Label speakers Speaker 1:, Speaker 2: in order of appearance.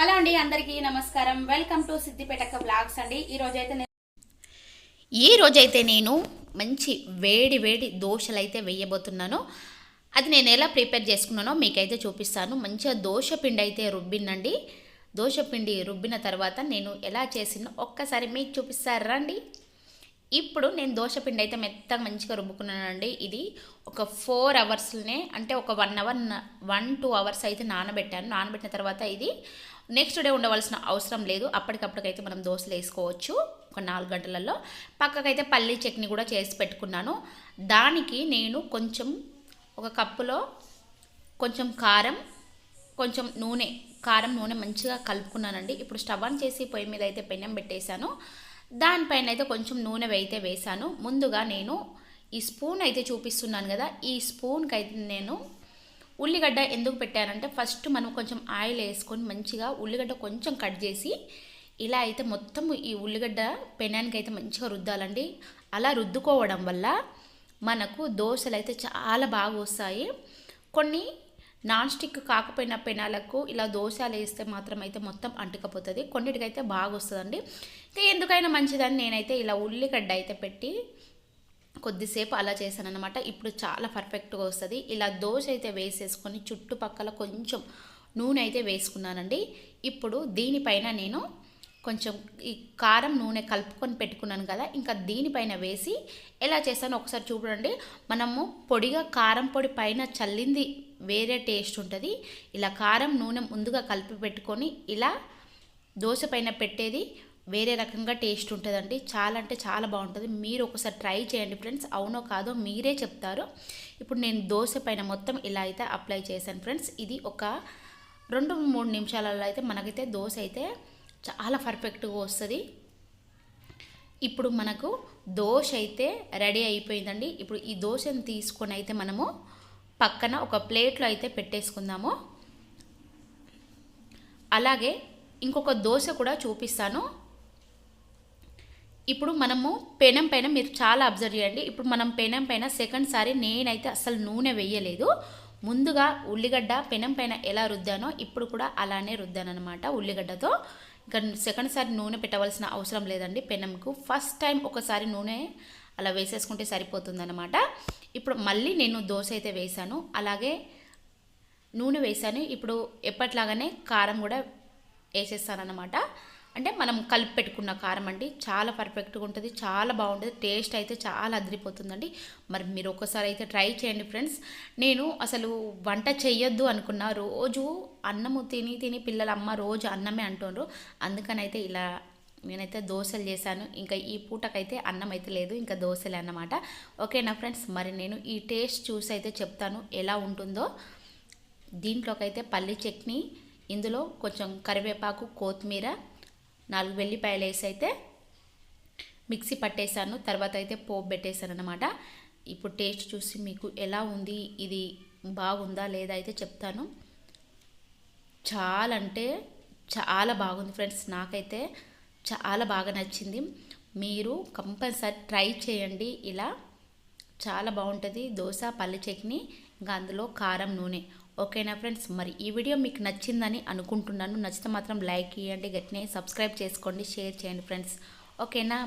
Speaker 1: Hello అండి అందరికీ నమస్కారం. వెల్కమ్ టు సిద్దిపేటక బ్లాగ్స్ అండి. ఈ రోజైతే నేను
Speaker 2: ఈ రోజైతే నేను మంచి వేడి వేడి దోశలు అయితే వేయబోతున్నాను. అది నేను ఎలా ప్రిపేర్ చేసుకున్నానో మీకైతే చూపిస్తాను. మంచిగా దోశ పిండి అయితే రుబ్బినండి దోశ పిండి రుబ్బిన తర్వాత నేను ఎలా చేసినో ఒక్కసారి మీకు చూపిస్తారా రండి ఇప్పుడు నేను దోశ పిండి అయితే మెత్తగా మంచిగా రుబ్బుకున్నానండి. ఇది ఒక ఫోర్ అవర్స్లోనే అంటే ఒక one hour one two hours అయితే నానబెట్టాను. నానబెట్టిన తర్వాత ఇది నెక్స్ట్ డే ఉండవలసిన అవసరం లేదు. అప్పటికప్పటికైతే మనం దోశలు వేసుకోవచ్చు ఒక నాలుగు గంటలలో. పక్కకైతే పల్లీ చట్నీ కూడా చేసి పెట్టుకున్నాను. దానికి నేను కొంచెం ఒక కప్పులో కొంచెం కారం కొంచెం నూనె కారం నూనె మంచిగా కలుపుకున్నానండి. ఇప్పుడు స్టవ్ ఆన్ చేసి పొయ్యి మీద అయితే పెనం పెట్టేశాను. దానిపైన అయితే కొంచెం నూనె అయితే వేశాను. ముందుగా నేను ఈ స్పూన్ అయితే చూపిస్తున్నాను కదా ఈ స్పూన్కి అయితే నేను ఉల్లిగడ్డ ఎందుకు పెట్టానంటే ఫస్ట్ మనం కొంచెం ఆయిల్ వేసుకొని మంచిగా ఉల్లిగడ్డ కొంచెం కట్ చేసి ఇలా అయితే మొత్తం ఈ ఉల్లిగడ్డ పెనానికి అయితే మంచిగా రుద్దాలండి. అలా రుద్దుకోవడం వల్ల మనకు దోశలు అయితే చాలా బాగా వస్తాయి. కొన్ని నాన్ స్టిక్ కాకపోయిన పెనాలకు ఇలా దోశలు వేస్తే మాత్రం అయితే మొత్తం అంటుకపోతుంది. కొన్నిటికైతే బాగా వస్తుందండి ఇంకా ఎందుకైనా మంచిదని నేనైతే ఇలా ఉల్లిగడ్డ అయితే పెట్టి కొద్దిసేపు అలా చేశానమాట అనమాట ఇప్పుడు చాలా పర్ఫెక్ట్గా వస్తుంది. ఇలా దోశ అయితే వేసేసుకొని చుట్టుపక్కల కొంచెం నూనె అయితే వేసుకున్నానండి. ఇప్పుడు దీనిపైన నేను కొంచెం ఈ కారం నూనె కలుపుకొని పెట్టుకున్నాను కదా ఇంకా దీనిపైన వేసి ఎలా చేస్తానో ఒకసారి చూడండి. మనము పొడిగా కారం పొడి పైన చల్లింది వేరే టేస్ట్ ఉంటుంది. ఇలా కారం నూనె ముందుగా కలిపి పెట్టుకొని ఇలా దోశ పైన పెట్టేది వేరే రకంగా టేస్ట్ ఉంటుందండి. చాలా అంటే చాలా బాగుంటుంది. మీరు ఒకసారి ట్రై చేయండి ఫ్రెండ్స్. అవునో కాదో మీరే చెప్తారు. ఇప్పుడు నేను దోశ పైన మొత్తం ఇలా అయితే అప్లై చేశాను ఫ్రెండ్స్. ఇది ఒక రెండు మూడు నిమిషాలలో అయితే మనకైతే దోశ అయితే చాలా పర్ఫెక్ట్గా వస్తుంది. ఇప్పుడు మనకు దోశ అయితే రెడీ అయిపోయిందండి. ఇప్పుడు ఈ దోశను తీసుకొని అయితే మనము పక్కన ఒక ప్లేట్లో అయితే పెట్టేసుకుందాము. అలాగే ఇంకొక దోశ కూడా చూపిస్తాను. ఇప్పుడు మనము పెనం పైన మీరు చాలా అబ్జర్వ్ చేయండి. ఇప్పుడు మనం పెనం పైన సెకండ్ సారి నేనైతే అసలు నూనె వేయలేదు. ముందుగా ఉల్లిగడ్డ పెనం పైన ఎలా రుద్దానో ఇప్పుడు కూడా అలానే రుద్దానమాట ఉల్లిగడ్డతో. ఇంకా సెకండ్ సారి నూనె పెట్టవలసిన అవసరం లేదండి పెనంకు. ఫస్ట్ టైం ఒకసారి నూనె అలా వేసేసుకుంటే సరిపోతుందన్నమాట. ఇప్పుడు మళ్ళీ నేను దోశ అయితే వేసాను. అలాగే నూనె వేసాను. ఇప్పుడు ఎప్పట్లాగానే కారం కూడా వేసేస్తానన్నమాట. అంటే మనం కలిపి పెట్టుకున్న కారం అండి. చాలా పర్ఫెక్ట్గా ఉంటుంది. చాలా బాగుంటుంది. టేస్ట్ అయితే చాలా అదిరిపోతుందండి. మరి మీరు ఒకసారి అయితే ట్రై చేయండి ఫ్రెండ్స్. నేను అసలు వంట చెయ్యొద్దు అనుకున్నా. రోజు అన్నము తిని తిని పిల్లల అమ్మ రోజు అన్నమే అంటుండ్రు. అందుకనైతే ఇలా నేనైతే దోశలు చేశాను. ఇంకా ఈ పూటకైతే అన్నం అయితే లేదు ఇంకా దోశలే అన్నమాట. ఓకేనా ఫ్రెండ్స్ మరి నేను ఈ టేస్ట్ చూసి అయితే చెప్తాను ఎలా ఉంటుందో. దీంట్లోకైతే పల్లి చట్నీ ఇందులో కొంచెం కరివేపాకు కొత్తిమీర నాలుగు వెల్లిపాయలు వేసి అయితే మిక్సీ పట్టేశాను. తర్వాత అయితే పోపు పెట్టేశాను అనమాట ఇప్పుడు టేస్ట్ చూసి మీకు ఎలా ఉంది ఇది బాగుందా లేదా అయితే చెప్తాను. చాలా అంటే చాలా బాగుంది ఫ్రెండ్స్ నాకైతే చాలా బాగా నచ్చింది. మీరు కంపల్సరీ ట్రై చేయండి. ఇలా చాలా బాగుంటుంది. దోశ పల్లి చట్నీ ఇంకా అందులో కారం నూనె. ఓకేనా ఫ్రెండ్స్? మరి ఈ వీడియో మీకు నచ్చిందని అనుకుంటున్నాను. నచ్చితే మాత్రం లైక్ ఇవ్వండి గట్టినే సబ్స్క్రైబ్ చేసుకోండి. షేర్ చేయండి ఫ్రెండ్స్. ఓకేనా?